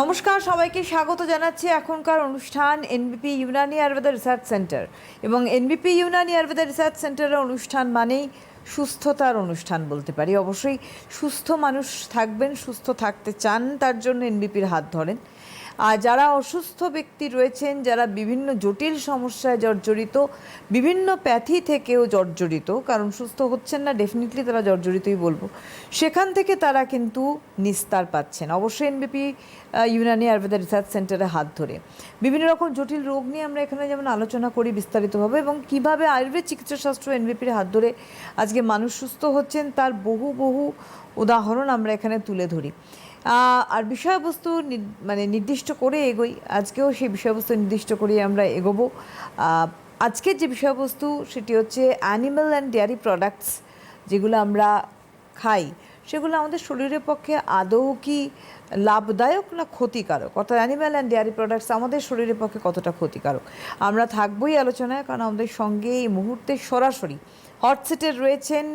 নমস্কার, সবাইকে স্বাগত জানাচ্ছি এখনকার অনুষ্ঠান NBP Unani Ayurveda research centre এবং এনবিপি ইউনানি আয়ুর্বেদা রিসার্চ সেন্টারের অনুষ্ঠান মানেই সুস্থতার অনুষ্ঠান বলতে পারি। অবশ্যই সুস্থ মানুষ থাকবেন, সুস্থ থাকতে চান, তার জন্য এনবিপির হাত ধরেন। আর যারা অসুস্থ ব্যক্তি রয়েছেন, যারা বিভিন্ন জটিল সমস্যায় জর্জরিত, বিভিন্ন প্যাথি থেকেও জর্জরিত, কারণ সুস্থ হচ্ছেন না ডেফিনেটলি তারা জর্জরিতই বলব, সেখান থেকে তারা কিন্তু নিস্তার পাচ্ছেন। অবশ্যই এনবিপি ইউনানি আয়ুর্বেদা রিসার্চ সেন্টারে হাত ধরে। বিভিন্ন রকম জটিল রোগ নিয়ে আমরা এখানে যেমন আলোচনা করি বিস্তারিতভাবে এবং কীভাবে আয়ুর্বেদ চিকিৎসাশাস্ত্র এনবিপির হাত ধরে আজকে মানুষ সুস্থ হচ্ছেন, তার বহু বহু উদাহরণ আমরা এখানে তুলে ধরি। আর বিষয়বস্তু মানে নির্দিষ্ট করে এগোই। আজকেও সেই বিষয়বস্তু নির্দিষ্ট করে আমরা এগোবো। আজকের যে বিষয়বস্তু সেটি হচ্ছে অ্যানিম্যাল অ্যান্ড ডেয়ারি প্রোডাক্টস যেগুলো আমরা খাই, সেগুলো আমাদের শরীরের পক্ষে আদৌ কি লাভদায়ক না ক্ষতিকারক? অর্থাৎ অ্যানিম্যাল অ্যান্ড ডেয়ারি প্রোডাক্টস আমাদের শরীরের পক্ষে কতটা ক্ষতিকারক? আমরা থাকবোই আলোচনায়, কারণ আমাদের সঙ্গে এই মুহূর্তে সরাসরি হটসেটে রয়েছেন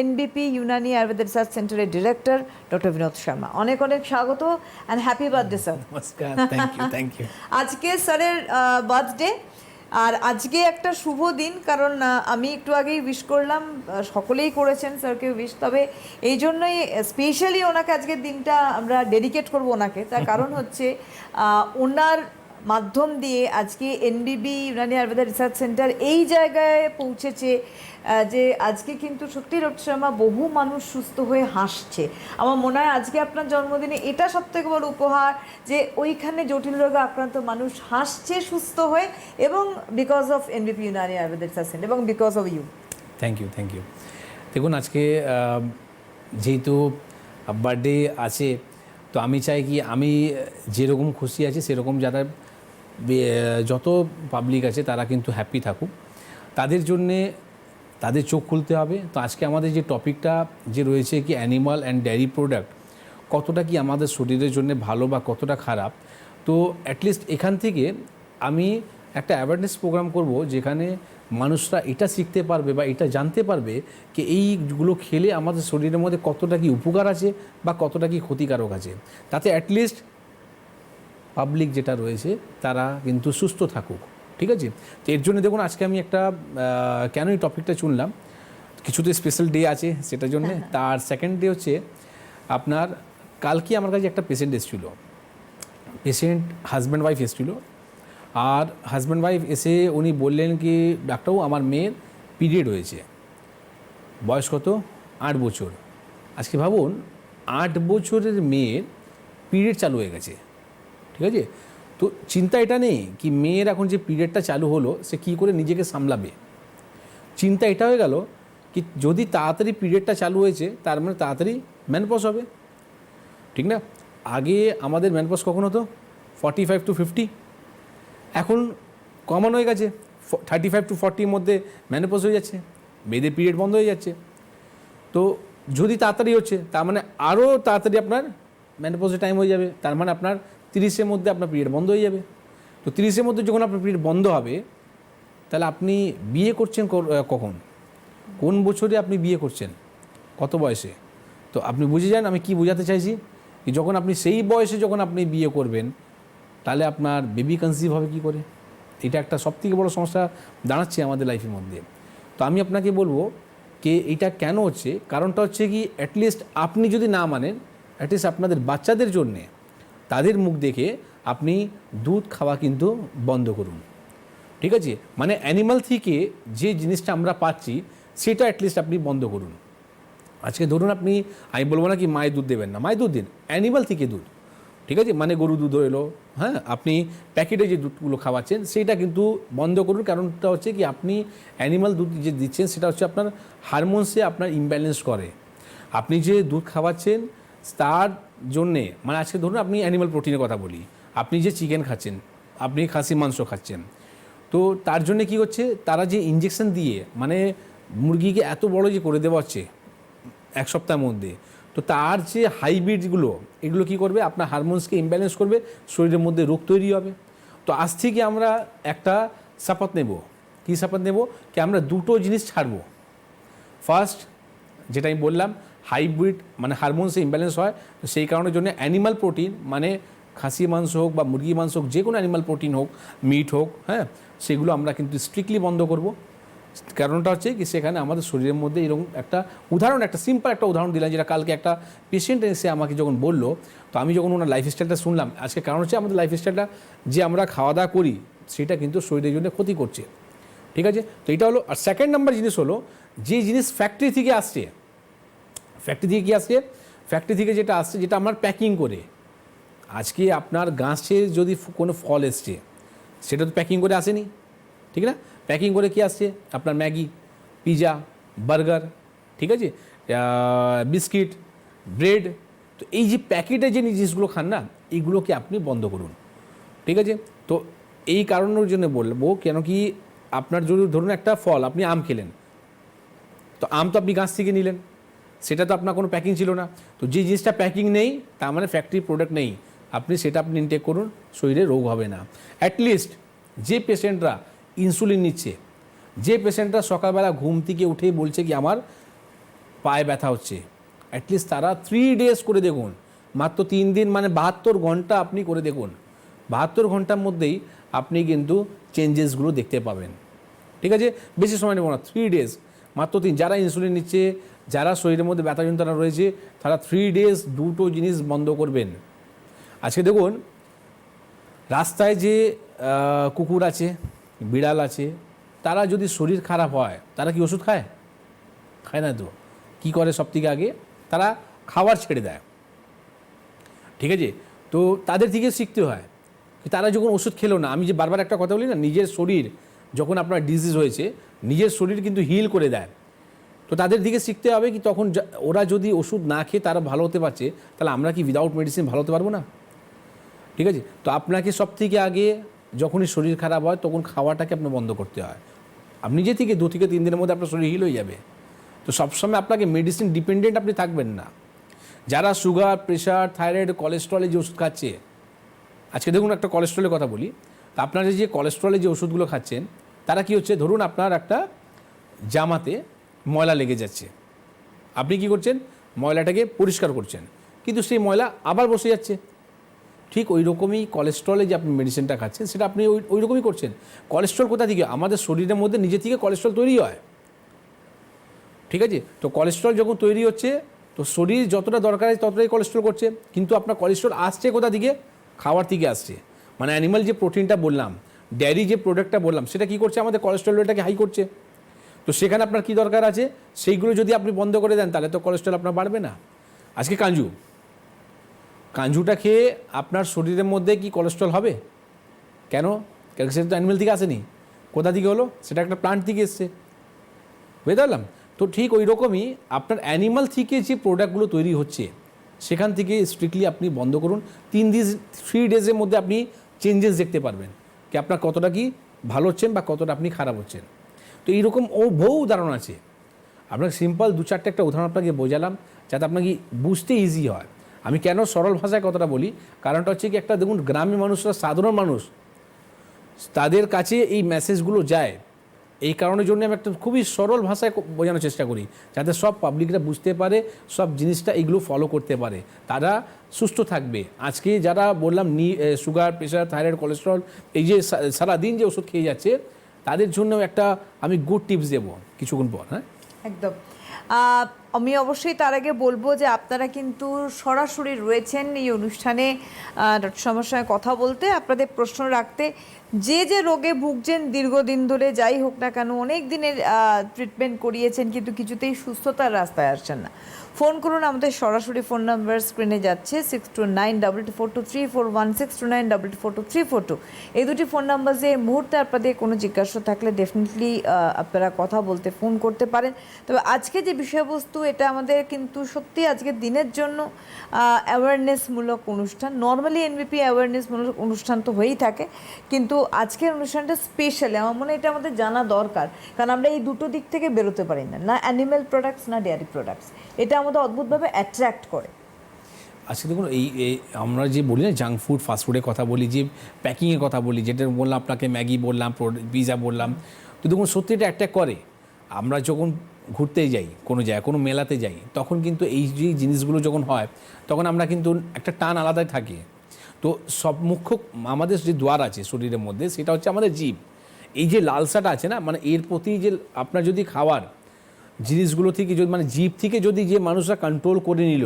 এনবিপি ইউনানি আয়ুর্বেদ রিসার্চ সেন্টারের ডিরেক্টর ডক্টর বিনোদ শর্মা অনেক অনেক স্বাগত অ্যান্ড হ্যাপি বার্থডে স্যার আজকে স্যারের বার্থডে আর আজকে একটা শুভ দিন কারণ আমি একটু আগেই উইশ করলাম। সকলেই করেছেন স্যারকে উইশ তবে এই জন্যই স্পেশালি ওনাকে আজকের দিনটা আমরা ডেডিকেট করব ওনাকে। তার কারণ হচ্ছে ওনার মাধ্যম দিয়ে আজকে NBB Unani Ayurveda research centre এই জায়গায় পৌঁছেছে যে আজকে কিন্তু সত্যি ডক্টর শর্মা বহু মানুষ সুস্থ হয়ে হাসছে। আমার মনে হয় আজকে আপনার জন্মদিনে এটা সব থেকে বড় উপহার যে ওইখানে জটিল রোগে আক্রান্ত মানুষ হাসছে সুস্থ হয়ে এবং because of NBP Unani Ayurveda research centre এবং because of you thank you thank you দেখুন, আজকে যেহেতু বার্থডে আছে, তো আমি চাই কি আমি যেরকম খুশি আছি সেরকম যারা যত পাবলিক আছে তারা কিন্তু হ্যাপি থাকুক। তাদের জন্যে তাদের চোখ খুলতে হবে। তো আজকে আমাদের যে টপিকটা যে রয়েছে কি অ্যানিমাল অ্যান্ড ডেয়ারি প্রোডাক্ট কতটা কি আমাদের শরীরের জন্য ভালো বা কতটা খারাপ? তো অ্যাটলিস্ট এখান থেকে আমি একটা অ্যাওয়ারনেস প্রোগ্রাম করব যেখানে মানুষরা এটা শিখতে পারবে বা এটা জানতে পারবে যে এইগুলো খেলে আমাদের শরীরের মধ্যে কতটা কি উপকার আছে বা কতটা কি ক্ষতিকারক আছে। তাতে অ্যাটলিস্ট পাবলিক যেটা রয়েছে তারা কিন্তু সুস্থ থাকুক। ঠিক আছে? তো এর জন্য দেখুন আজকে আমি একটা কেন এই টপিকটা চুনলাম কিছু তো স্পেশাল ডে আছে সেটার জন্য। তার সেকেন্ড ডে হচ্ছে আপনার কালকে আমার কাছে একটা পেশেন্ট এসেছিল। পেশেন্ট হাজব্যান্ড ওয়াইফ এসেছিল। আর হাজব্যান্ড ওয়াইফ এসে উনি বললেন কি ডাক্তারবাবু আমার মেয়ের পিরিয়ড হয়েছে। বয়স কত? আট বছর। আজকে ভাবুন আট বছরের মেয়ের পিরিয়ড চালু হয়ে গেছে। ঠিক আছে? তো চিন্তা এটা নেই কি মেয়ের এখন যে পিরিয়ডটা চালু হলো, সে কী করে নিজেকে সামলাবে? চিন্তা এটা হয়ে গেল কি যদি তাড়াতাড়ি পিরিয়ডটা চালু হয়েছে, তার মানে তাড়াতাড়ি ম্যানপস হবে। ঠিক না? আগে আমাদের ম্যানপস কখন হতো? ফর্টি ফাইভ টু ফিফটি এখন কমন হয়ে গেছে। থার্টি ফাইভ টু ফর্টির মধ্যে ম্যানোপজ হয়ে যাচ্ছে। মেয়েদের পিরিয়ড বন্ধ হয়ে যাচ্ছে। তো যদি তাড়াতাড়ি হচ্ছে, তার মানে আরও তাড়াতাড়ি আপনার ম্যানোপজের টাইম হয়ে যাবে। তার মানে আপনার তিরিশের মধ্যে আপনার পিরিয়ড বন্ধ হয়ে যাবে। তো তিরিশের মধ্যে যখন আপনার পিরিয়ড বন্ধ হবে, তাহলে আপনি বিয়ে করছেন কখন? কোন বছরে আপনি বিয়ে করছেন? কত বয়সে? তো আপনি বুঝে যান, আমি কি বোঝাতে চাইছি? কি যখন আপনি সেই বয়সে যখন আপনি বিয়ে করবেন, তাহলে আপনার বেবি কনসিভ হবে কি করে? এটা একটা সবথেকে বড় সমস্যা দাঁড়াচ্ছে আমাদের লাইফের মধ্যে। তো আমি আপনাকে বলব যে এটা কেন হচ্ছে? কারণটা হচ্ছে কি অ্যাটলিস্ট আপনি যদি না মানেন অ্যাটলিস্ট আপনাদের বাচ্চাদের জন্যে তাদের মুখ দেখে আপনি দুধ খাওয়া কিন্তু বন্ধ করুন। ঠিক আছে? মানে অ্যানিমাল থেকে যে জিনিসটা আমরা পাচ্ছি, সেটা অ্যাটলিস্ট আপনি বন্ধ করুন। আজকে ধরুন আপনি, আমি বলব না কি মায়ের দুধ দেবেন না, মায়ের দুধ দিন। অ্যানিমাল থেকে দুধ। ঠিক আছে? মানে গরু দুধ এলো হ্যাঁ? আপনি প্যাকেটে যে দুধগুলো খাওয়াচ্ছেন সেইটা কিন্তু বন্ধ করুন। কারণটা হচ্ছে কি, আপনি অ্যানিমাল দুধ যে দিচ্ছেন, সেটা হচ্ছে আপনার হারমোনসে আপনার ইমব্যালেন্স করে। আপনি যে দুধ খাওয়াচ্ছেন তার জন্যে মানে আজকে ধরুন আপনি অ্যানিমাল প্রোটিনের কথা বলি, আপনি যে চিকেন খাচ্ছেন, আপনি খাসি মাংস খাচ্ছেন, তো তার জন্য কি হচ্ছে, তারা যে ইঞ্জেকশন দিয়ে মানে মুরগিকে এত বড় যে করে দেওয়া হচ্ছে, এক সপ্তাহের মধ্যে, তো তার যে হাইব্রিডগুলো এগুলো কি করবে? আপনার হারমোনসকে ইমব্যালেন্স করবে, শরীরের মধ্যে রোগ তৈরি হবে। তো আজ থেকে আমরা একটা শপথ নেব। কী শপথ নেব? কি আমরা দুটো জিনিস ছাড়বো। ফার্স্ট যেটা আমি বললাম হাইব্রিড মানে হারমোনসে ইমব্যালেন্স হয় সেই কারণের জন্য অ্যানিমাল প্রোটিন মানে খাসি মাংস হোক বা মুরগি মাংস হোক যে কোনো অ্যানিমাল প্রোটিন হোক মিট হোক হ্যাঁ সেগুলো আমরা কিন্তু স্ট্রিক্টলি বন্ধ করব। কারণটা হচ্ছে কি, সেখানে আমাদের শরীরের মধ্যে এরকম একটা উদাহরণ, একটা সিম্পল একটা উদাহরণ দিলাম, যেটা কালকে একটা পেশেন্ট এসে আমাকে যখন বলল, তো আমি যখন ওনার লাইফস্টাইলটা শুনলাম, আজকে কারণ হচ্ছে আমাদের লাইফস্টাইলটা যে আমরা খাওয়া দাওয়া করি, সেটা কিন্তু শরীরের জন্য ক্ষতি করছে। ঠিক আছে? তো এটা হলো, আর সেকেন্ড নাম্বার জিনিস হলো, যে জিনিস ফ্যাক্টরি থেকে আসছে ফ্যাক্টরি থেকে কি আসছে? ফ্যাক্টরি থেকে যেটা আসছে, যেটা আমার প্যাকিং করে। আজকে আপনার গাছে যদি কোনো ফল এসছে, সেটা তো প্যাকিং করে আসেনি। ঠিক না? প্যাকিং করে কি আসছে? আপনার ম্যাগি, পিজা, বার্গার, ঠিক আছে? Biscuit, bread. তো এই যে প্যাকেটে যে জিনিসগুলো খান না এইগুলোকে আপনি বন্ধ করুন। ঠিক আছে? তো এই কারণের জন্য বলব, কেন কি আপনার যদি ধরুন একটা ফল, আপনি আম খেলেন। তো আম তো আপনি গাছ থেকে নিলেন। সেটা তো আপনার কোনো প্যাকিং ছিল না। তো যে জিনিসটা প্যাকিং নেই, তার মানে ফ্যাক্টরি প্রোডাক্ট নেই। আপনি সেটা আপনি ইনটেক করুন, শরীরে রোগ হবে না। অ্যাটলিস্ট যে পেশেন্টরা ইনসুলিন নিচ্ছে, যে পেশেন্টরা সকালবেলা ঘুম থেকে উঠেই বলছে কি, আমার পায়ে ব্যথা হচ্ছে। অ্যাটলিস্ট তারা থ্রি ডেজ করে দেখুন। মাত্র তিন দিন মানে বাহাত্তর ঘণ্টা আপনি করে দেখুন। বাহাত্তর ঘণ্টার মধ্যেই আপনি কিন্তু চেঞ্জেসগুলো দেখতে পাবেন। ঠিক আছে? বেশি সময় নেব না থ্রি ডেজ মাত্র তিন যারা ইনসুলিন নিচ্ছে যারা শরীরের মধ্যে ব্যথা যন্ত্রণা রয়েছে, তারা থ্রি ডেজ দুটো জিনিস বন্ধ করবেন। আজকে দেখুন, রাস্তায় যে কুকুর আছে, বিড়াল আছে, তারা যদি শরীর খারাপ হয়, তারা কি ওষুধ খায়? খায় না তো। কী করে সব থেকে আগে? তারা খাবার ছেড়ে দেয়। ঠিক আছে? তো তাদের থেকে শিখতে হয় তারা যখন ওষুধ খেলো না, আমি যে বারবার একটা কথা বলি না, নিজের শরীর যখন আপনার ডিজিজ হয়েছে, নিজের শরীর কিন্তু হিল করে দেয়। তো তাদের দিকে শিখতে হবে কি তখন ওরা যদি ওষুধ না খেয়ে তারা ভালো হতে পারছে, তাহলে আমরা কি উইদাউট মেডিসিন ভালো হতে পারব না? ঠিক আছে? তো আপনাকে সব থেকে আগে যখনই শরীর খারাপ হয়, তখন খাওয়াটাকে আপনার বন্ধ করতে হয়। আপনি যে থেকে দু থেকে তিন দিনের মধ্যে আপনার শরীর হিল হয়ে যাবে। তো সবসময় আপনাকে মেডিসিন ডিপেন্ডেন্ট আপনি থাকবেন না। যারা সুগার প্রেশার থাইরয়েড কোলেস্ট্রলের যে ওষুধ খাচ্ছে, আজকে দেখুন একটা কোলেস্ট্রলের কথা বলি। তা আপনারা যে কোলেস্ট্রলের যে ওষুধগুলো খাচ্ছেন, তারা কি হচ্ছে? ধরুন আপনার একটা জামাতে ময়লা লেগে যাচ্ছে। আপনি কি করছেন? ময়লাটাকে পরিষ্কার করছেন। কিন্তু সেই ময়লা আবার বসে যাচ্ছে। ঠিক ওই রকমই কোলেস্ট্রলে যে আপনি মেডিসিনটা খাচ্ছেন, সেটা আপনি ওই ওই রকমই করছেন। কোলেস্ট্রল কোথা থেকে? আমাদের শরীরের মধ্যে নিজে থেকে কোলেস্ট্রল তৈরি হয়। ঠিক আছে? তো কোলেস্ট্রল যখন তৈরি হচ্ছে, তো শরীর যতটা দরকার ততটাই কোলেস্ট্রল করছে। কিন্তু আপনার কোলেস্ট্রল আসছে কোথা থেকে? খাওয়ার থেকে আসছে। মানে অ্যানিমাল যে প্রোটিনটা বললাম ডেয়ারি যে প্রোডাক্টটা বললাম, সেটা কি করছে? আমাদের কোলেস্ট্রল লেভেলটাকে হাই করছে। তো সেখানে আপনার কি দরকার আছে? সেইগুলো যদি আপনি বন্ধ করে দেন, তাহলে তো কোলেস্ট্রল আপনার বাড়বে না। আজকে কাঞ্জু। কাঞ্জুটা খেয়ে আপনার শরীরের মধ্যে কি কোলেস্ট্রল হবে? কেন? কেন সেটা তো অ্যানিমেল থেকে আসেনি? কোথা থেকে হলো? সেটা একটা প্লান্ট থেকে এসছে। বুঝতে পারলাম? তো ঠিক ওই রকমই আপনার অ্যানিমাল থেকে যে প্রোডাক্টগুলো তৈরি হচ্ছে, সেখান থেকে স্ট্রিক্টলি আপনি বন্ধ করুন। তিন দিন থ্রি ডেজের মধ্যে আপনি চেঞ্জেস দেখতে পারবেন। কি আপনার কতটা কি ভালো হচ্ছেন বা কতটা আপনি খারাপ হচ্ছেন। তো এইরকম ও বহু উদাহরণ আছে। আপনাকে সিম্পল দু চারটে একটা উদাহরণ আপনাকে বোঝালাম, যাতে আপনাকে বুঝতে ইজি হয়। আমি কেন সরল ভাষায় কথাটা বলি? কারণটা হচ্ছে কি একটা দেখুন গ্রামের মানুষরা সাধারণ মানুষ। তাদের কাছে এই মেসেজগুলো যায়। এই কারণের জন্য আমি একটা খুবই সরল ভাষায় বোঝানোর চেষ্টা করি, যাতে সব পাবলিকরা বুঝতে পারে, সব জিনিসটা এগুলো ফলো করতে পারে। তারা সুস্থ থাকবে। আজকে যারা বললাম নি সুগার প্রেশার থাইরয়েড কোলেস্ট্রল এই যে সারাদিন যে ওষুধ খেয়ে যাচ্ছে তাদের জন্য একটা আমি গুড টিপস দেবো কিছুক্ষণ পর হ্যাঁ? একদম। আমি অবশ্যই তার আগে বলব যে আপনারা কিন্তু সরাসরি রয়েছেন এই অনুষ্ঠানে ডক্টর শর্মার সঙ্গে কথা বলতে। আপনাদের প্রশ্ন রাখতে, যে যে রোগে ভুগছেন দীর্ঘদিন ধরে, যাই হোক না কেন, অনেক দিনের ট্রিটমেন্ট করিয়েছেন, কিন্তু কিছুতেই সুস্থতার রাস্তায় আসছেন না। ফোন করুন, আমাদের সরাসরি ফোন নাম্বার স্ক্রিনে যাচ্ছে six two nine double two four two three four one six two nine double two four two three four two এই দুটি ফোন নাম্বার যে মুহূর্তে আপনাদের কোনো জিজ্ঞাসা থাকলে ডেফিনেটলি আপনারা কথা বলতে ফোন করতে পারেন। তবে আজকে যে বিষয়বস্তু এটা আমাদের কিন্তু সত্যি আজকের দিনের জন্য অ্যাওয়ারনেসমূলক অনুষ্ঠান। নর্মালি এনবিপি অ্যাওয়ারনেসমূলক অনুষ্ঠান তো হয়েই থাকে, কিন্তু আজকের অনুষ্ঠানটা স্পেশালি আমার মনে হয় এটা আমাদের জানা দরকার, কারণ আমরা এই দুটো দিক থেকে বেরোতে পারি না। না অ্যানিম্যাল প্রোডাক্টস না ডেয়ারি প্রোডাক্টস এটা আমাদের অদ্ভুতভাবে অ্যাট্রাক্ট করে। আজকে দেখুন, এই আমরা যে বলি না জাঙ্ক ফুড ফাস্টফুডের কথা বলি, যে প্যাকিংয়ের কথা বলি, যেটা বললাম, আপনাকে ম্যাগি বললাম পিৎজা বললাম। তো দেখুন, সত্যি এটা অ্যাট্যাক করে। আমরা যখন ঘুরতে যাই কোনো জায়গায় কোনো মেলাতে যাই তখন কিন্তু এই যে জিনিসগুলো যখন হয় তখন আমরা কিন্তু একটা টান আলাদাই থাকি। তো সব মুখ্য আমাদের যে দ্বার আছে শরীরের মধ্যে সেটা হচ্ছে আমাদের জীব। এই যে লালসাটা আছে না মানে এর প্রতি যে আপনার যদি খাওয়ার জিনিসগুলো থেকে যদি মানে জীব থেকে যদি যে মানুষরা কন্ট্রোল করে নিল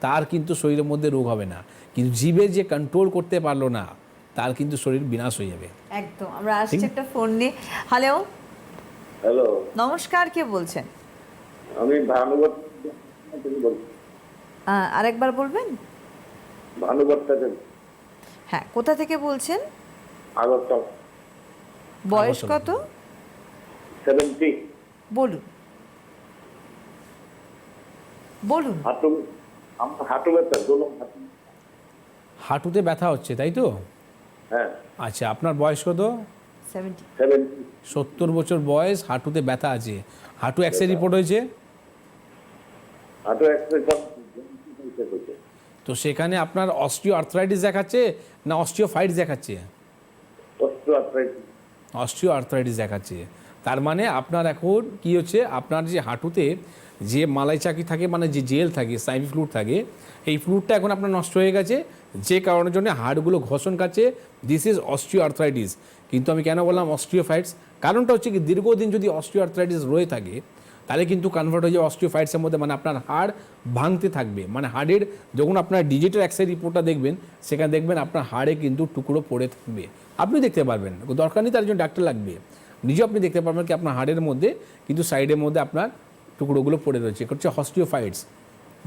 তার কিন্তু শরীরের মধ্যে রোগ হবে না। কিন্তু জীবের যে কন্ট্রোল করতে পারল না তার কিন্তু শরীর বিনাশ হয়ে যাবে। একদম আমরা আসছি একটা ফোন নিয়ে। Hello hello. নমস্কার কে বলছেন? আমি ভানুগত থেকে আরেকবার বলবেন? ভানুগত থেকে হ্যাঁ কোথা থেকে বলছেন? আগরতলা। বয়স কত? সেভেন্টি বলুন। বলুন। হাঁটু আমার হাঁটু ব্যথা দোলন হাঁটু হাঁটুতে ব্যথা হচ্ছে তাই তো? হ্যাঁ। আচ্ছা আপনার বয়স কত? সত্তর বছর বয়স হাঁটুতে ব্যথা আছে। হাঁটু এক্সরে রিপোর্ট হয়েছে? হাঁটু হচ্ছে তো সেখানে আপনার অস্টিও আর্থরাইটিস দেখাচ্ছে না অস্টিও ফাইট দেখাচ্ছে? অস্ত্র আর্থ্রাইটিস অস্টিও আর্থরাইটিস দেখাচ্ছে। তার মানে আপনার এখন কি হচ্ছে? আপনার যে হাঁটুতে যে মালাই চাকি থাকে মানে যে জেল থাকে সাইমি ফ্লুট থাকে এই ফ্লুটটা এখন আপনার নষ্ট হয়ে গেছে। যে কারণের জন্য হাড়গুলো ঘষণ খাচ্ছে। দিস ইজ অস্টিও আর্থরাইটিস কিন্তু আমি কেন বললাম অস্টিওফাইটস কারণটা হচ্ছে কি, দীর্ঘদিন যদি অস্টিও আর্থরাইটিস রয়ে থাকে, তাহলে কিন্তু কনভার্ট হয়ে যাবে অস্টিওফাইটসের মধ্যে মানে আপনার হাড় ভাঙতে থাকবে। মানে হাড়ের যখন আপনার ডিজিটাল এক্সরে রিপোর্টটা দেখবেন, সেখানে দেখবেন আপনার হাড়ে কিন্তু টুকরো পড়ে থাকবে। আপনি দেখতে পারবেন। দরকার নেই তার জন্য ডাক্তার লাগবে। নিজেও আপনি দেখতে পারবেন কি আপনার হাড়ের মধ্যে কিন্তু সাইডের মধ্যে আপনার টুকরোগুলো পড়ে রয়েছে। হচ্ছে হস্টিওফাইটস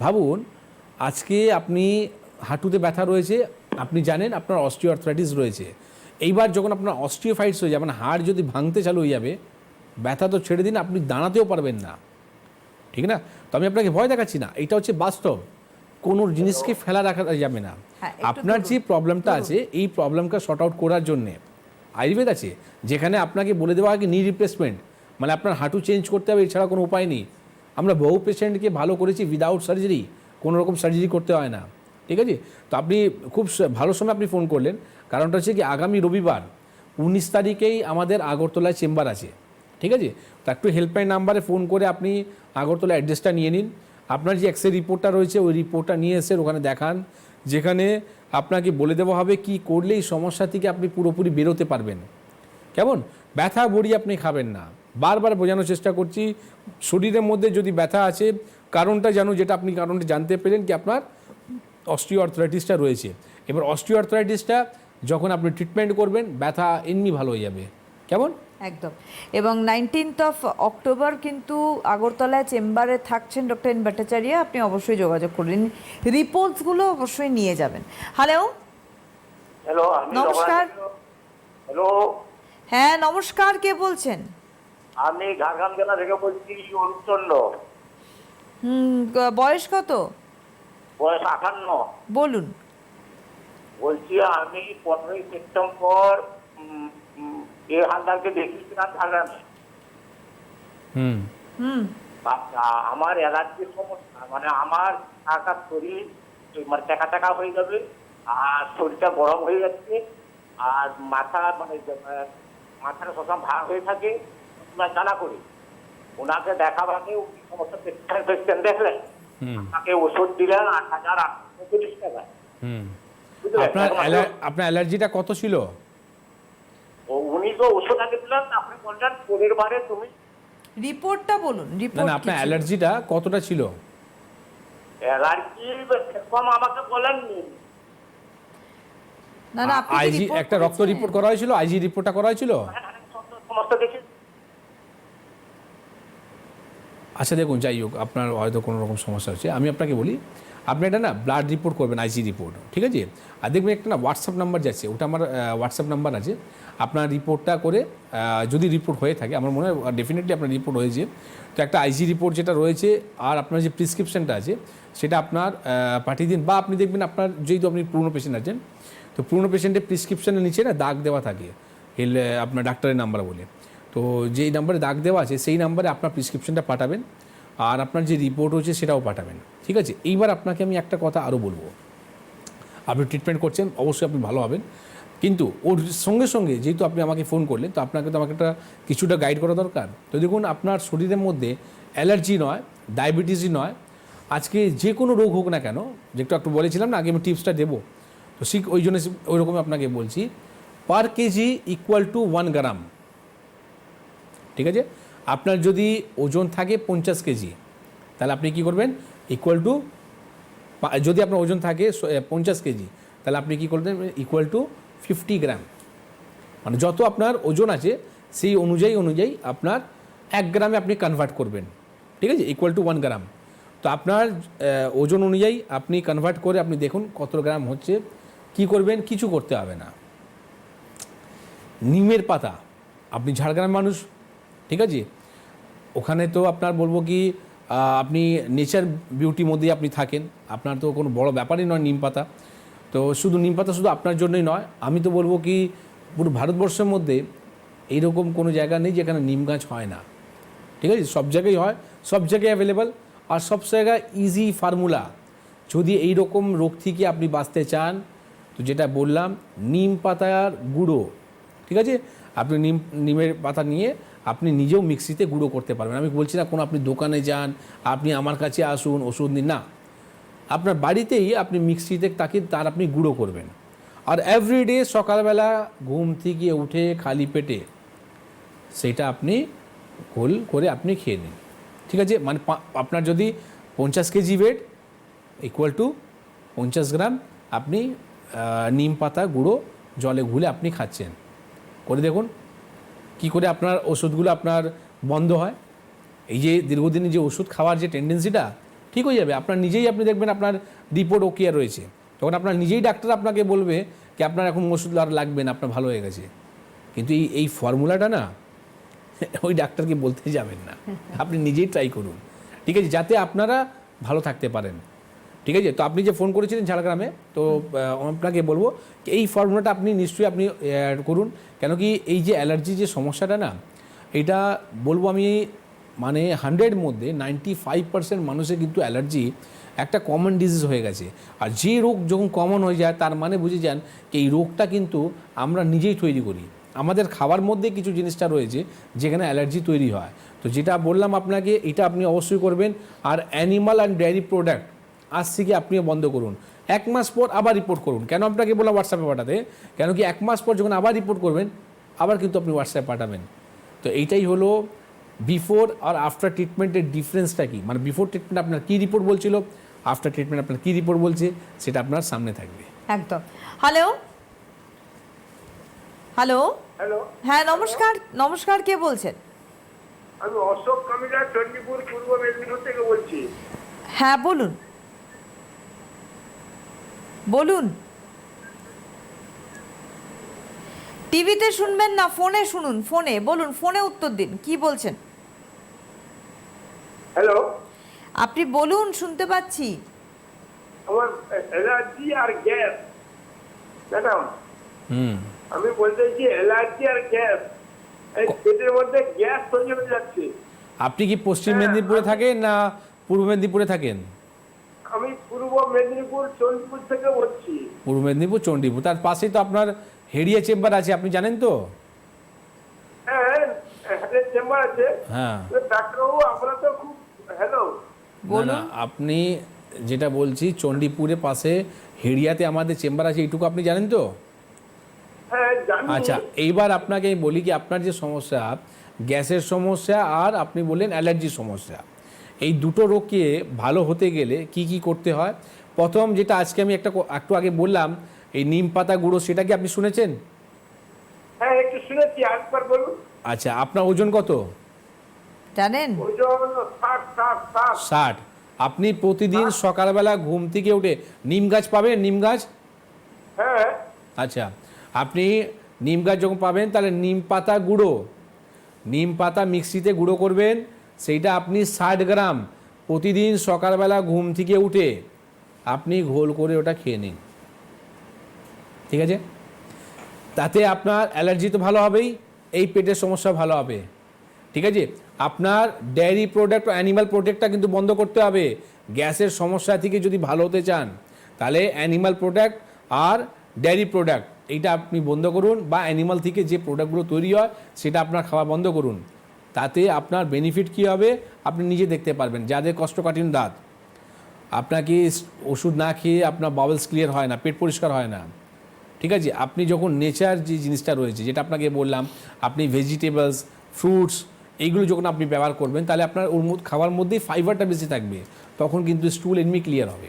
ভাবুন, আজকে আপনি হাঁটুতে ব্যথা রয়েছে, আপনি জানেন আপনার অস্টিওআর্থ্রাইটিস রয়েছে। এইবার যখন আপনার অস্টিওফাইটস হয়ে যাবে মানে হাড় যদি ভাঙতে চালু হয়ে যাবে ব্যথা তো ছেড়ে দিন আপনি দাঁড়াতেও পারবেন না। ঠিক না? তো আমি আপনাকে ভয় দেখাচ্ছি না এটা হচ্ছে বাস্তব। কোনো জিনিসকে ফেলা রাখা যাবে না। হ্যাঁ, আপনার যে প্রবলেমটা আছে এই প্রবলেমটা শর্ট আউট করার জন্যে আয়ুর্বেদ আছে যেখানে আপনাকে বলে দেওয়া হয় কি নি রিপ্লেসমেন্ট মানে আপনার হাঁটু চেঞ্জ করতে হবে এছাড়া কোনো উপায় নেই। আমরা বহু পেশেন্টকে ভালো করেছি উইদাউট সার্জারি কোনো রকম সার্জারি করতে হয় না। ঠিক আছে? তো আপনি খুব ভালো সময় আপনি ফোন করলেন। কারণটা হচ্ছে কি, আগামী রবিবার উনিশ তারিখেই আমাদের আগরতলায় চেম্বার আছে। ঠিক আছে? তো একটু হেল্পলাইন নাম্বারে ফোন করে আপনি আগরতলা অ্যাড্রেসটা নিয়ে নিন। আপনার যে এক্সরে রিপোর্টটা রয়েছে, ওই রিপোর্টটা নিয়ে এসে ওখানে দেখান। যেখানে আপনাকে বলে দেওয়া হবে কি করলে এই সমস্যা থেকে আপনি পুরোপুরি বেরোতে পারবেন। কেমন? ব্যথা বড়ি আপনি খাবেন না। বারবার বোঝানোর চেষ্টা করছি। শরীরের মধ্যে যদি ব্যথা আছে, কারণটা জানো যেটা আপনি কারণটা জানতে পেলেন কি আপনার অস্টিও আর্থরাইটিসটা রয়েছে। এবার অস্টিও আর্থরাইটিসটা যখন আপনি ট্রিটমেন্ট করবেন ব্যথা এমনি ভালো হয়ে যাবে। কেমন? একদম। এবং নাইনটিন্থ অফ অক্টোবর কিন্তু আগরতলায় চেম্বারে থাকছেন ডক্টর এন ভট্টাচার্য। আপনি অবশ্যই যোগাযোগ করুন। রিপোর্টসগুলো অবশ্যই নিয়ে যাবেন। হ্যালো হ্যালো নমস্কার। হ্যালো হ্যাঁ নমস্কার কে বলছেন? আমি ঝাড়গ্রাম জেলা থেকে বলছি অরুণচন্দ্র হুম বয়স কত? বয়স আটান্ন বলুন। বলছি আমি পনেরোই সেপ্টেম্বর এ হালদারকে দেখিয়েছিলাম ঝাড়গ্রামে হুম। হুম। আচ্ছা, আমার অ্যালার্জির সমস্যা মানে আমার টাকা শরীর মানে টাকা টাকা হয়ে যাবে আর শরীরটা গরম হয়ে যাচ্ছে আর মাথা মানে আহ, মাথাটা সবসময় ভার হয়ে থাকে জ্বালা করি। ওনাকে দেখাবাকে উনি সমস্ত পেশেন্ট দেখলেন? হুম। ওষুধ দিলেন আট হাজার আটশো পঁচিশ টাকা। আপনার আপনার অ্যালার্জিটা কত ছিল? উনি তো ওষুধ আগে দিলেন আপনি বললেন পরের বারে তুমি রিপোর্টটা বলুন না রিপোর্ট না আপনার অ্যালার্জিটা কতটা ছিল? অ্যালার্জি সেরকম আমাকে বলেননি। না না আপনি আইজি একটা রক্ত রিপোর্ট করা হয়েছিল? আইজি রিপোর্টটা করা হয়েছিল? হ্যাঁ, হ্যাঁ, সমস্ত- সমস্ত দেখি আচ্ছা দেখুন, যাই হোক, আপনার হয়তো কোনো রকম সমস্যা হচ্ছে। আমি আপনাকে বলি, আপনি একটা না ব্লাড রিপোর্ট করবেন আইজি রিপোর্ট, ঠিক আছে? আর দেখবেন একটা না হোয়াটসঅ্যাপ নাম্বার যাচ্ছে, ওটা আমার হোয়াটসঅ্যাপ নাম্বার আছে। আপনার রিপোর্টটা করে যদি রিপোর্ট হয়ে থাকে, আমার মনে হয় ডেফিনেটলি আপনার রিপোর্ট হয়েছে। তো একটা আইজি রিপোর্ট যেটা রয়েছে, আর আপনার যে প্রেসক্রিপশনটা আছে, সেটা আপনার পাঠিয়ে দিন। বা আপনি দেখবেন আপনার, যেহেতু আপনি পুরনো পেশেন্ট আছেন, তো পুরনো পেশেন্টের প্রেসক্রিপশনের নিচে না দাগ দেওয়া থাকে। হেল, আপনার ডাক্তারের নাম্বার বলে। তো যেই নাম্বারে দাগ দেওয়া আছে, সেই নাম্বারে আপনার প্রেসক্রিপশনটা পাঠাবেন আর আপনার যে রিপোর্ট হচ্ছে সেটাও পাঠাবেন। ঠিক আছে? এইবার আপনাকে আমি একটা কথা আরও বলব। আপনি ট্রিটমেন্ট করছেন, অবশ্যই আপনি ভালো হবেন। কিন্তু ওর সঙ্গে সঙ্গে যেহেতু আপনি আমাকে ফোন করলেন, তো আপনাকে তো আমাকে একটা কিছুটা গাইড করা দরকার। তো দেখুন, আপনার শরীরের মধ্যে অ্যালার্জি নয় ডায়াবেটিসই নয়, আজকে যে কোনো রোগ হোক না কেন, যেটা একটু বলেছিলাম না, আগে আমি টিপসটা দেবো। তো ঠিক ওই জন্য ওই রকম আপনাকে বলছি per K G equal to one gram ঠিক আছে? আপনার যদি ওজন থাকে পঞ্চাশ কেজি, তাহলে আপনি কি করবেন? ইকুয়াল টু যদি আপনার ওজন থাকে পঞ্চাশ কেজি, তাহলে আপনি কি করবেন? ইকুয়াল টু ফিফটি গ্রাম মানে যত আপনার ওজন আছে, সেই অনুযায়ী অনুযায়ী আপনার এক গ্রামে আপনি কনভার্ট করবেন। ঠিক আছে? ইকুয়াল টু ওয়ান গ্রাম তো আপনার ওজন অনুযায়ী আপনি কনভার্ট করে আপনি দেখুন কত গ্রাম হচ্ছে, কি করবেন? কিছু করতে হবে না। নিমের পাতা। আপনি ঝাড়গ্রাম মানুষ ঠিক আছে? ওখানে তো আপনার বলব কি আপনি নেচার বিউটির মধ্যেই আপনি থাকেন। আপনার তো কোনো বড় ব্যাপারই নয় নিম পাতা। তো শুধু নিম পাতা শুধু আপনার জন্যই নয়, আমি তো বলব কি, পুরো ভারতবর্ষের মধ্যে এইরকম কোনো জায়গা নেই যেখানে নিম গাছ হয় না। ঠিক আছে? সব জায়গায় হয়, সব জায়গায় অ্যাভেলেবল আর সব জায়গায় ইজি ফর্মুলা যদি এই রকম রোগ থেকে আপনি বাঁচতে চান, তো যেটা বললাম, নিম পাতার গুঁড়ো। ঠিক আছে? আপনি নিম, নিমের পাতা নিয়ে আপনি নিজেও মিক্সিতে গুঁড়ো করতে পারবেন। আমি বলছি না, কোনো আপনি দোকানে যান, আপনি আমার কাছে আসুন, ওষুধ নিন। না। আপনার বাড়িতেই আপনি মিক্সিতে তাকে, তার আপনি গুঁড়ো করবেন। আর এভরিডে সকালবেলা ঘুম থেকে উঠে খালি পেটে সেটা আপনি গোল করে আপনি খেয়ে নিন। ঠিক আছে? মানে আপনার যদি পঞ্চাশ কেজি ওয়েট ইকুয়াল টু পঞ্চাশ গ্রাম আপনি নিম পাতা গুঁড়ো জলে গুলে আপনি খাচ্ছেন। করে দেখুন। কি করে আপনার ওষুধগুলো আপনার বন্ধ হয়? এই যে দীর্ঘদিনের যে ওষুধ খাওয়ার যে টেন্ডেন্সিটা ঠিক হয়ে যাবে। আপনার নিজেই আপনি দেখবেন আপনার রিপোর্ট ওকে রয়েছে। তখন আপনার নিজেই ডাক্তার আপনাকে বলবে কি আপনার এখন ওষুধ আর লাগবে না, আপনার ভালো হয়ে গেছে। কিন্তু এই এই ফর্মুলাটা না, ওই ডাক্তারকে বলতে যাবেন না। আপনি নিজেই ট্রাই করুন। ঠিক আছে? যাতে আপনারা ভালো থাকতে পারেন। ঠিক আছে? তো আপনি যে ফোন করেছিলেন ঝাড়গ্রামে, তো আপনাকে বলব, এই ফর্মুলাটা আপনি নিশ্চয়ই আপনি করুন। কেন কি এই যে অ্যালার্জি যে সমস্যাটা না, এটা বলব আমি মানে হান্ড্রেড মধ্যে নাইনটি ফাইভ পার্সেন্ট মানুষের কিন্তু অ্যালার্জি একটা কমন ডিজিজ হয়ে গেছে। আর যে রোগ যখন কমন হয়ে যায়, তার মানে বুঝে যান কি এই রোগটা কিন্তু আমরা নিজেই তৈরি করি। আমাদের খাবার মধ্যে কিছু জিনিসটা রয়েছে, যেখানে অ্যালার্জি তৈরি হয়। তো যেটা বললাম আপনাকে, এটা আপনি অবশ্যই করবেন। আর অ্যানিমাল অ্যান্ড ডেয়ারি প্রোডাক্ট আজ থেকে আপনিও বন্ধ করুন। এক মাস পর আবার রিপোর্ট করুন। কেন আপনাকে বললাম হোয়াটসঅ্যাপে পাঠাতে? কেন কি এক মাস পর যখন আবার রিপোর্ট করবেন আবার কিন্তু আপনি হোয়াটসঅ্যাপে পাঠাবেন। তো এইটাই হলো বিফোর আর আফটার ট্রিটমেন্টের ডিফারেন্সটা কী? মানে বিফোর ট্রিটমেন্ট আপনার কী রিপোর্ট বলছিল? আফটার ট্রিটমেন্ট আপনার কী রিপোর্ট বলছে? সেটা আপনার সামনে থাকবে। একদম। হ্যালো হ্যালো হ্যালো হ্যাঁ নমস্কার। নমস্কার কে বলছেন? আমি অশোক কামিলা চণ্ডীপুর পূর্ব মেদিনীপুর থেকে বলছি। হ্যাঁ বলুন। বলুন। টিভিতে শুনবেন না ফোনে শুনুন ফোনে। বলুন ফোনে উত্তর দিন কি বলছেন? হ্যালো। আপনি বলুন শুনতে পাচ্ছি। আমার অ্যালার্জি আর গ্যাস। ম্যাডাম হুম। আমি বলতে চাইছি অ্যালার্জি আর গ্যাস। এই পেটের মধ্যে গ্যাস তৈরি হয়ে যাচ্ছে। আপনি কি পশ্চিম হ্যাঁ, মেদিনীপুরে থাকেন না পূর্ব মেদিনীপুরে থাকেন? আমি পূর্ব মেদিনীপুর চণ্ডীপুর থেকে বলছি। পূর্ব মেদিনীপুর চণ্ডীপুর। তার পাশেই তো আপনার হেরিয়া চেম্বার আছে আপনি জানেন তো? হ্যাঁ হ্যাঁ চেম্বার আছে। হ্যাঁ। ডাক্তারবাবু আমরা তো খুব হ্যালো। না না আপনি যেটা বলছি চণ্ডীপুরে পাশে হেরিয়াতে আমাদের চেম্বার আছে এইটুকু আপনি জানেন তো? হ্যাঁ আচ্ছা এইবার আপনাকে আমি বলি কি আপনার যে সমস্যা গ্যাসের সমস্যা আর আপনি বললেন অ্যালার্জির সমস্যা। এই দুটো রোগকে ভালো হতে গেলে কি কি করতে হয়? প্রথম যেটা আজকে আমি একটা একটু আগে বললাম এই নিম পাতা গুঁড়ো সেটা কি আপনি শুনেছেন? হ্যাঁ একটু শুনেছি একবার বলুন। আচ্ছা আপনার ওজন কত? জানেন? ওজন ষাট আপনি প্রতিদিন সকালবেলা ঘুম থেকে উঠে নিম গাছ পাবেন? নিম গাছ? হ্যাঁ। আচ্ছা আপনি নিম গাছ যখন পাবেন তাহলে নিম পাতা গুঁড়ো নিম পাতা মিক্সিতে গুঁড়ো করবেন সেইটা আপনি ষাট গ্রাম। প্রতিদিন সকালবেলা ঘুম থেকে উঠে আপনি ঘোল করে ওটা খেয়ে নিন। ঠিক আছে? তাতে আপনার অ্যালার্জি তো ভালো হবেই, এই পেটের সমস্যা ভালো হবে। ঠিক আছে? আপনার ডেয়ারি প্রোডাক্ট অ্যানিমাল প্রোডাক্টটা কিন্তু বন্ধ করতে হবে। গ্যাসের সমস্যা থেকে যদি ভালো হতে চান, তাহলে অ্যানিমাল প্রোডাক্ট আর ডেয়ারি প্রোডাক্ট এইটা আপনি বন্ধ করুন বা অ্যানিমাল থেকে যে প্রোডাক্টগুলো তৈরি হয়, সেটা আপনার খাওয়া বন্ধ করুন। তাতে আপনার বেনিফিট কী হবে? আপনি নিজে দেখতে পারবেন, যাদের কষ্টকাঠিন্য দাঁত। আপনাকে ওষুধ না খেয়ে আপনার বাবলস ক্লিয়ার হয় না, পেট পরিষ্কার হয় না। ঠিক আছে? আপনি যখন নেচার যে জিনিসটা রয়েছে, যেটা আপনাকে বললাম, আপনি ভেজিটেবলস ফ্রুটস এইগুলো যখন আপনি ব্যবহার করবেন, তাহলে আপনার ওর খাওয়ার মধ্যেই ফাইবারটা বেশি থাকবে। তখন কিন্তু স্টুল এমনি ক্লিয়ার হবে।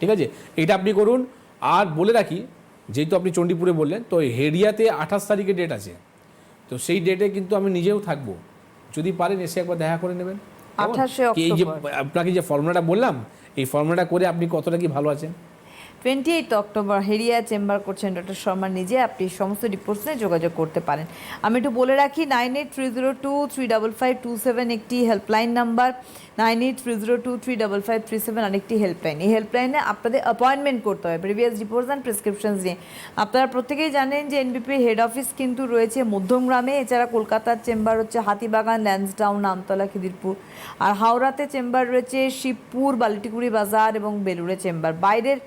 ঠিক আছে? এটা আপনি করুন। আর বলে রাখি, যেহেতু আপনি চণ্ডীপুরে বললেন, তো হেরিয়াতে আঠাশ তারিখে ডেট আছে। তো সেই ডেটে কিন্তু আমি নিজেও থাকব। যদি পারেন এসে একবার দেখা করে নেবেন। কেমন? 28 কি এই যে আপনাকে যে ফর্মুলাটা বললাম এই ফর্মুলাটা করে আপনি কতটা কি ভালো আছেন? টোয়েন্টি এইট অক্টোবর হেরিয়া চেম্বার করছেন ডক্টর শর্মা নিজে আপনি সমস্ত ডিপোর্টসে যোগাযোগ করতে পারেন। আমি একটু বলে রাখি nine eight three zero two three double five two seven একটি helpline number nine eight three zero two three double five three seven আরেকটি হেল্পলাইন এই হেল্পলাইনে আপনাদের অ্যাপয়েন্টমেন্ট করতে হয় প্রিভিয়াস রিপোর্টস অ্যান্ড প্রেসক্রিপশনস নিয়ে। আপনারা প্রত্যেকেই জানেন যে এনবিপির হেড অফিস কিন্তু রয়েছে মধ্যমগ্রামে এছাড়া কলকাতার চেম্বার হচ্ছে হাতিবাগান, ল্যান্সডাউন আমতলা খিদিরপুর। আর হাওড়াতে চেম্বার রয়েছে শিবপুর, বালিটিকুড়ি বাজার এবং বেলুড়ে চেম্বার। বাইরের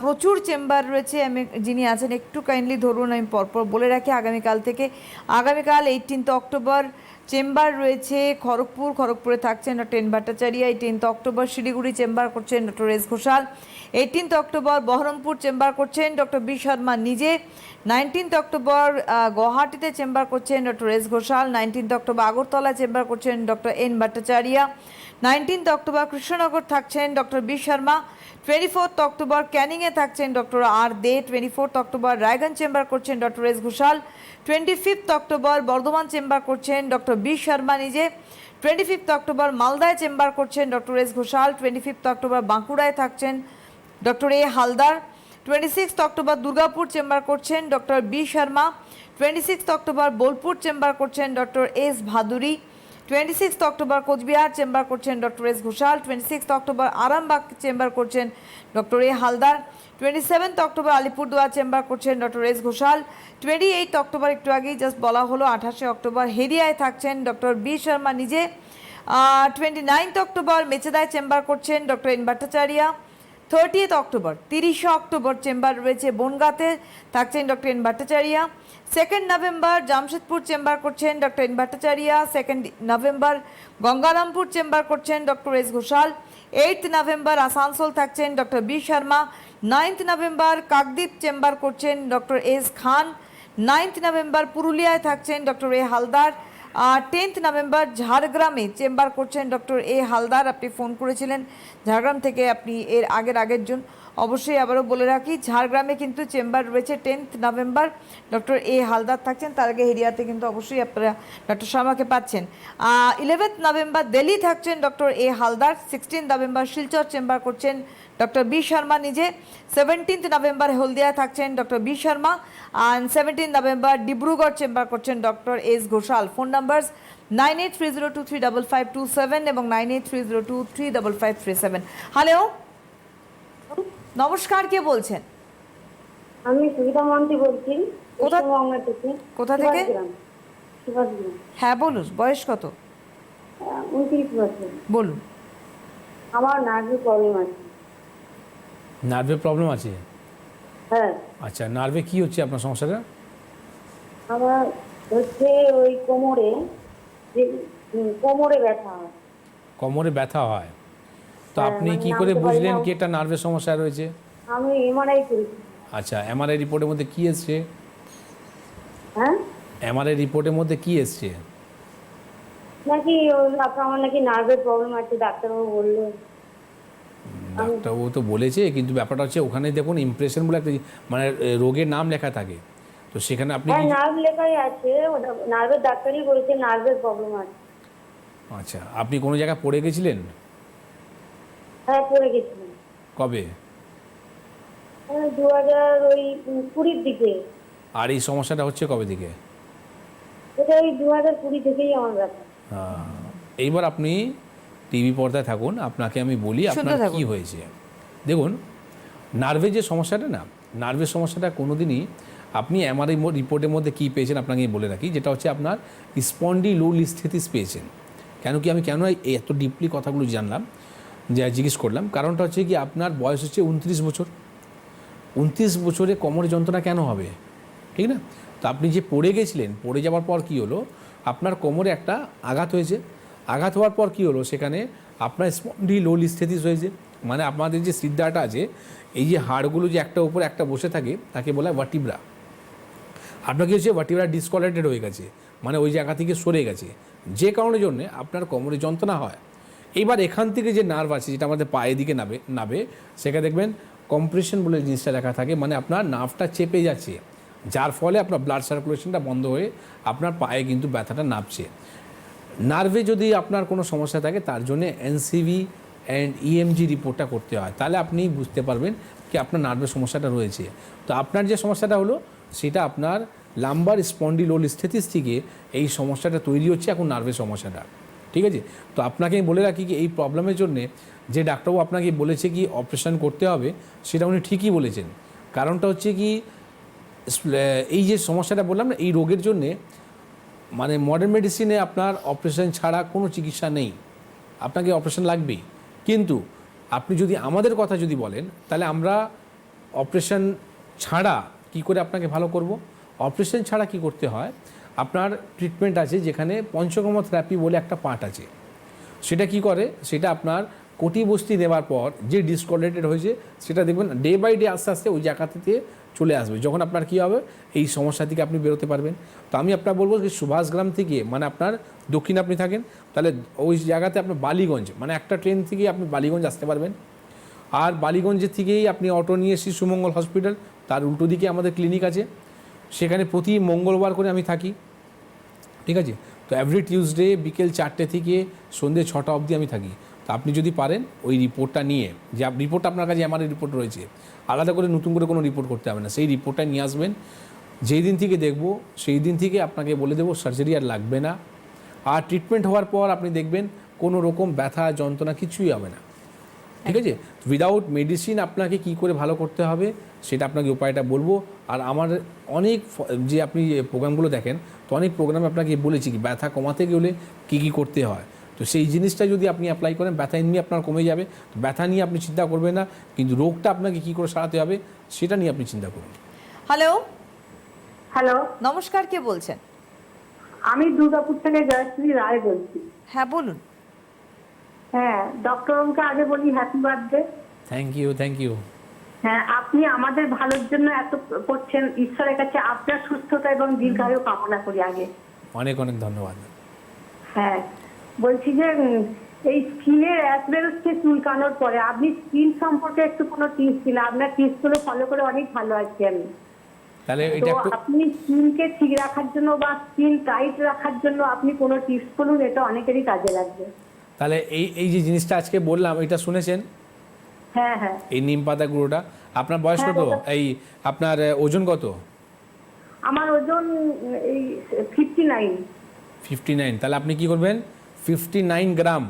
প্রচুর চেম্বার রয়েছে। আমি, যিনি আছেন, একটু কাইন্ডলি ধরুন, আমি পরপর বলে রাখি, আগামীকাল থেকে। আগামীকাল এইটিনথ অক্টোবর চেম্বার রয়েছে, খড়গপুর, খড়গপুরে থাকছেন doctor N Bhattacharya eighteenth October Siliguri chamber করছেন doctor S Ghoshal eighteenth October Baharampur chamber করছেন ডক্টর বি শর্মা নিজে নাইনটিন্থ অক্টোবর গুয়াহাটিতে চেম্বার করছেন doctor S Ghoshal nineteenth October Agartala chamber করছেন doctor N Bhattacharya nineteenth October Krishnanagar থাকছেন doctor B Sharma twenty fourth October ক্যানিংয়ে থাকছেন doctor R Dey twenty fourth October Raiganj chamber করছেন doctor S Ghoshal twenty fifth October Bardhaman chamber করছেন doctor B Sharma নিজে twenty fifth October মালদায় chamber করছেন doctor S Ghoshal twenty fifth October বাঁকুড়ায় থাকছেন doctor A Haldar twenty sixth October Durgapur chamber করছেন doctor B Sharma twenty sixth October Bolpur chamber করছেন doctor S Bhaduri twenty sixth October Cooch Behar chamber করছেন doctor S Ghoshal twenty sixth October Arambagh chamber করছেন doctor A Haldar twenty seventh October Alipurduar chamber করছেন doctor S Ghoshal twenty eight October একটু আগেই just বলা হলো, আঠাশে October হেরিয়ায় থাকছেন doctor B Sharma নিজে। টোয়েন্টি নাইনথ অক্টোবর মেচেদায় চেম্বার করছেন doctor N Bhattacharya thirtieth October তিরিশে অক্টোবর চেম্বার রয়েছে বনগাঁতে, থাকছেন doctor N Bhattacharya second November Jamshedpur chamber করছেন doctor N Bhattacharya, second November Gangarampur chamber করছেন doctor S Ghoshal, eighth November Asansol থাকছেন doctor B Sharma, ninth November Kakdwip chamber করছেন doctor S Khan, ninth November পুরুলিয়ায় থাকছেন doctor A Haldar tenth November ঝাড়গ্রামে chamber করছেন doctor A Haldar. আপনি phone করেছিলেন, ঝাড়গ্রাম থেকে আপনি এর আগের আগের জন অবশ্যই আবারও বলে রাখি, ঝাড়গ্রামে কিন্তু চেম্বার রয়েছে tenth November. Doctor A Haldar থাকছেন, তার আগে হেরিয়াতে কিন্তু অবশ্যই আপনারা ডক্টর শর্মাকে পাচ্ছেন। ইলেভেন্থ নভেম্বর দিল্লি থাকছেন doctor A Haldar sixteen November Silchar chamber করছেন ডক্টর বি শর্মা নিজে। সেভেন্টিন্থ নভেম্বর হলদিয়া থাকছেন doctor B Sharma and seventeen November Dibrugarh chamber করছেন doctor S Ghoshal. Phone number nine eight three zero two three double five two seven এবং nine eight three zero two three double five three seven hello নমস্কার কে বলছেন? আমি সুবিধা মন্ত্রী বলছি কোথা- থেকে। কোথা থেকে? হ্যাঁ বলুন বয়স কত? উনত্রিশ বছর। বলুন। আমার নার্ভের প্রবলেম আছে। নার্ভের প্রবলেম আছে? হ্যাঁ। আচ্ছা নার্ভে কি হচ্ছে আপনার সমস্যাটা? আমার হচ্ছে ওই কোমরে যে কোমরে ব্যথা হয়। কোমরে ব্যথা হয়। তো হ্যাঁ, আপনি মানে কি করে বুঝলেন কি এটা নার্ভের সমস্যা রয়েছে? আমি এমআরআই করেছি। আচ্ছা এমআরআই রিপোর্টের মধ্যে কি এসছে? হ্যাঁ? এমআরআই রিপোর্টের মধ্যে কি এসছে? নাকি আপনার আমার নাকি নার্ভের প্রবলেম আছে ডাক্তারবাবু বলল। ডাক্তারবাবু তো বলেছে কিন্তু ব্যাপারটা হচ্ছে ওখানে দেখুন ইমপ্রেশন বলে একটা মানে রোগের নাম লেখা থাকে। তো সেখানে আপনি হ্যাঁ নার্ভ লেখাই আছে নার্ভের ডাক্তারই বলেছে নার্ভের প্রবলেম আছে। আচ্ছা আপনি কোনো জায়গায় পড়ে গেছিলেন? হ্যাঁ পড়ে গেছিলাম কবে? দু হাজার ওই কুড়ির দিকে। আর এই সমস্যাটা হচ্ছে কবে থেকে এটা ওই দু হাজার কুড়ি থেকেই আমার ব্যথা আহ, এইবার আপনি টিভি পর্দায় থাকুন আপনাকে আমি বলি আপনার কি হয়েছে। দেখুন নার্ভের যে সমস্যাটা না নার্ভের সমস্যাটা কোনোদিনই আপনি এমআরআই রিপোর্টের মধ্যে কী পেয়েছেন আপনাকে বলে রাখি যেটা হচ্ছে আপনার স্পন্ডি লুলিস্থিতিস পেয়েছেন। কেন কি আমি কেন এত ডিপলি কথাগুলো জানলাম? যে জিজ্ঞেস করলাম, কারণটা হচ্ছে কি আপনার বয়স হচ্ছে উনত্রিশ বছর। উনত্রিশ বছরে কোমরে যন্ত্রণা কেন হবে? ঠিক না? তো আপনি যে পড়ে গেছিলেন, পড়ে যাওয়ার পর কি হলো? আপনার কোমরে একটা আঘাত হয়েছে। আঘাত হওয়ার পর কি হলো? সেখানে আপনার স্পন্ডি লোলিস্থিতিস হয়েছে। মানে আপনাদের যে সিদ্ধাটা আছে, এই যে হাড়গুলো যে একটা উপরে একটা বসে থাকে, তাকে বলা হয় ভার্টিব্রা আপনার কি হচ্ছে ভার্টিব্রা ডিসকোয়ালেটেড হয়ে গেছে। মানে ওই জায়গা থেকে সরে গেছে। যে কারণের জন্যে আপনার কোমরে যন্ত্রণা হয়। এইবার এখান থেকে যে নার্ভ আছে, যেটা আমাদের পায়ের দিকে নাবে নাবে, সেখানে দেখবেন কম্প্রেশন বলে জিনিসটা লেখা থাকে মানে আপনার নার্ভটা চেপে যাচ্ছে। যার ফলে আপনার ব্লাড সার্কুলেশনটা বন্ধ হয়ে আপনার পায়ে কিন্তু ব্যথাটা নামছে। নার্ভে যদি আপনার কোনো সমস্যা থাকে, তার জন্য এনসিভি অ্যান্ড ইএমজি রিপোর্টটা করতে হয়। তাহলে আপনি বুঝতে পারবেন কি আপনার নার্ভের সমস্যাটা রয়েছে। তো আপনার যে সমস্যাটা হলো, সেটা আপনার লাম্বার স্পন্ডিলোল স্থিতিস থেকে এই সমস্যাটা তৈরি হচ্ছে, এখন নার্ভের সমস্যাটা। ঠিক আছে? তো আপনাকে আমি বলে রাখি কি, এই প্রবলেমের জন্যে যে ডাক্তারবাবু আপনাকে বলেছে কি, অপারেশান করতে হবে, সেটা উনি ঠিকই বলেছেন। কারণটা হচ্ছে কি এই যে সমস্যাটা বললাম না, এই রোগের জন্যে মানে মডার্ন মেডিসিনে আপনার অপারেশন ছাড়া কোনো চিকিৎসা নেই। আপনাকে অপারেশন লাগবেই। কিন্তু আপনি যদি আমাদের কথা যদি বলেন, তাহলে আমরা অপারেশন ছাড়া কি করে আপনাকে ভালো করব? অপারেশন ছাড়া কি করতে হয়? আপনার ট্রিটমেন্ট আছে যেখানে পঞ্চকর্ম থেরাপি বলে একটা পার্ট আছে। সেটা কি করে? সেটা আপনার কোটি বস্তি দেওয়ার পর যে ডিসকোয়ালেটেড হয়েছে, সেটা দেখবেন ডে বাই ডে আস্তে আস্তে ওই জায়গাতে চলে আসবে। যখন আপনার কি হবে? এই সমস্যা থেকে আপনি বেরোতে পারবেন। তো আমি আপনার বলব যে সুভাষগ্রাম থেকে মানে আপনার দক্ষিণ আপনি থাকেন, তাহলে ওই জায়গাতে আপনার বালিগঞ্জ মানে একটা ট্রেন থেকে আপনি বালিগঞ্জ আসতে পারবেন। আর বালিগঞ্জের থেকেই আপনি অটো নিয়ে এসে সুমঙ্গল হসপিটাল তার উল্টো দিকে আমাদের ক্লিনিক আছে। সেখানে প্রতি মঙ্গলবার করে আমি থাকি, ঠিক আছে? তো এভরি টিউসডে বিকেল চারটে থেকে সন্ধ্যে ছটা অবধি আমি থাকি। তো আপনি যদি পারেন ওই রিপোর্টটা নিয়ে, যে রিপোর্ট আপনার কাছে এমআরআই রিপোর্ট রয়েছে, আলাদা করে নতুন করে কোনো রিপোর্ট করতে হবে না। সেই রিপোর্টটা নিয়ে আসবেন, যেই দিন থেকে দেখব, সেই দিন থেকে আপনাকে বলে দেবো সার্জারি আর লাগবে না। আর ট্রিটমেন্ট হওয়ার পর আপনি দেখবেন কোনো রকম ব্যথা, যন্ত্রণা কিছুই হবে না। ঠিক আছে? উইদাউট মেডিসিন আপনাকে কি করে ভালো করতে হবে? সেটা আপনাকে উপায়টা বলব। আর আমার অনেক যে আপনি প্রোগ্রামগুলো দেখেন তো অনেক প্রোগ্রামে আপনাকে বলেছি কি ব্যথা কমাতে গেলে কী কী করতে হয়? তো সেই জিনিসটা যদি আপনি অ্যাপ্লাই করেন ব্যথা এমনি আপনার কমে যাবে। তো ব্যথা নিয়ে আপনি চিন্তা করবেন না কিন্তু রোগটা আপনাকে কী করে সারাতে হবে সেটা নিয়ে আপনি চিন্তা করুন। হ্যালো হ্যালো নমস্কার কে বলছেন? আমি দুর্গাপুর থেকে জয়শ্রী রায় বলছি। হ্যাঁ বলুন। হ্যাঁ ডক্টরবাবুকে আগে বলি happy birthday thank you thank you হ্যাঁ আপনি আমাদের ভালোর জন্য এত করছেন ঈশ্বরের কাছে আপনার সুস্থতা এবং দীর্ঘায়ু কামনা করি আগে। অনেক অনেক ধন্যবাদ। হ্যাঁ বলছি যে এই স্কিনের অ্যাস বেরোচ্ছে চুলকানোর পরে আপনি স্কিন সম্পর্কে একটু কোনো টিপস দিন? আপনার টিপসগুলো ফলো করে অনেক ভালো আছি আমি। তাহলে এটা একটু আপনি স্কিনকে ঠিক রাখার জন্য বা স্কিন টাইট রাখার জন্য আপনি কোনো টিপস বলুন এটা অনেকেরই কাজে লাগবে। তাহলে এই এই যে জিনিসটা আজকে বললাম এটা শুনেছেন? হ্যাঁ হ্যাঁ। এই নিম পাতা গুঁড়োটা। আপনার বয়স হ্যাঁ, কত? এই আপনার ওজন কত? আমার ওজন এই ফিফটি নাইন ফিফটি নাইন তাহলে আপনি কি করবেন? ফিফটি নাইন গ্রাম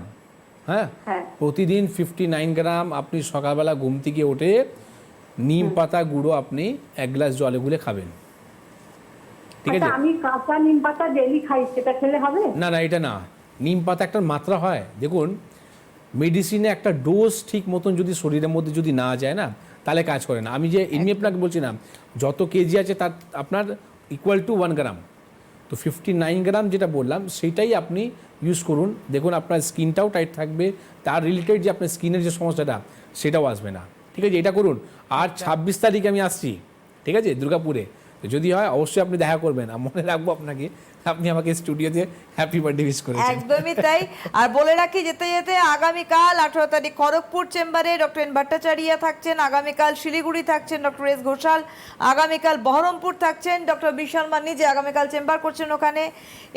হ্যাঁ? প্রতিদিন ফিফটি নাইন গ্রাম আপনি সকালবেলা ঘুম থেকে উঠে নিম পাতা গুঁড়ো আপনি এক গ্লাস জলে গুলে খাবেন। ঠিক আচ্ছা আছে? আমি কাঁচা নিম পাতা ডেলি খাই সেটা খেলে হবে? না না এটা না। নিম পাতা একটা মাত্রা হয়। দেখুন মেডিসিনে একটা ডোজ ঠিক মতন যদি শরীরের মধ্যে যদি না যায় না তাহলে কাজ করে না। আমি যে এমনি আপনাকে বলছি না যত কেজি আছে তার আপনার ইকুয়াল টু ওয়ান গ্রাম তো ফিফটি নাইন গ্রাম যেটা বললাম সেইটাই আপনি ইউজ করুন। দেখুন আপনার স্কিনটাও টাইট থাকবে তার রিলেটেড যে আপনার স্কিনের যে সমস্যাটা সেটাও আসবে না। ঠিক আছে এটা করুন। আর ছাব্বিশ তারিখে আমি আসছি ঠিক আছে দুর্গাপুরে। যদি হয় অবশ্যই আপনি দেখা করবেন। আর মনে রাখব আপনাকে আপনি আমাকে স্টুডিওতে হ্যাপি বার্থডে উইশ করেছেন। একদমই তাই। আর বলে রাখি, যেতে যেতে আগামীকাল আঠারো তারিখ খড়গপুর চেম্বারে ডক্টর এন ভট্টাচার্য থাকছেন, আগামীকাল শিলিগুড়ি থাকছেন ডক্টর এস ঘোষাল, আগামীকাল বহরমপুর থাকছেন ডক্টর বিশাল মান্নি, যে আগামীকাল চেম্বার করছেন ওখানে।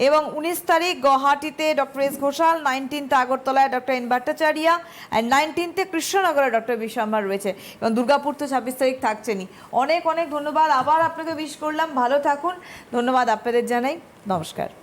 এবং উনিশ তারিখ গুয়াহাটিতে ডক্টর এস ঘোষাল নাইনটিন্থ আগরতলায় ডক্টর এন ভট্টাচার্য আর নাইনটিন্থে কৃষ্ণনগরে ডক্টর বিশাম্বার রয়েছে। এবং দুর্গাপুর তো ছাব্বিশ তারিখ থাকছেনই। অনেক অনেক ধন্যবাদ। আবার আপনাকে উইশ করলাম। ভালো থাকুন। ধন্যবাদ আপনাদের জানাই। নমস্কার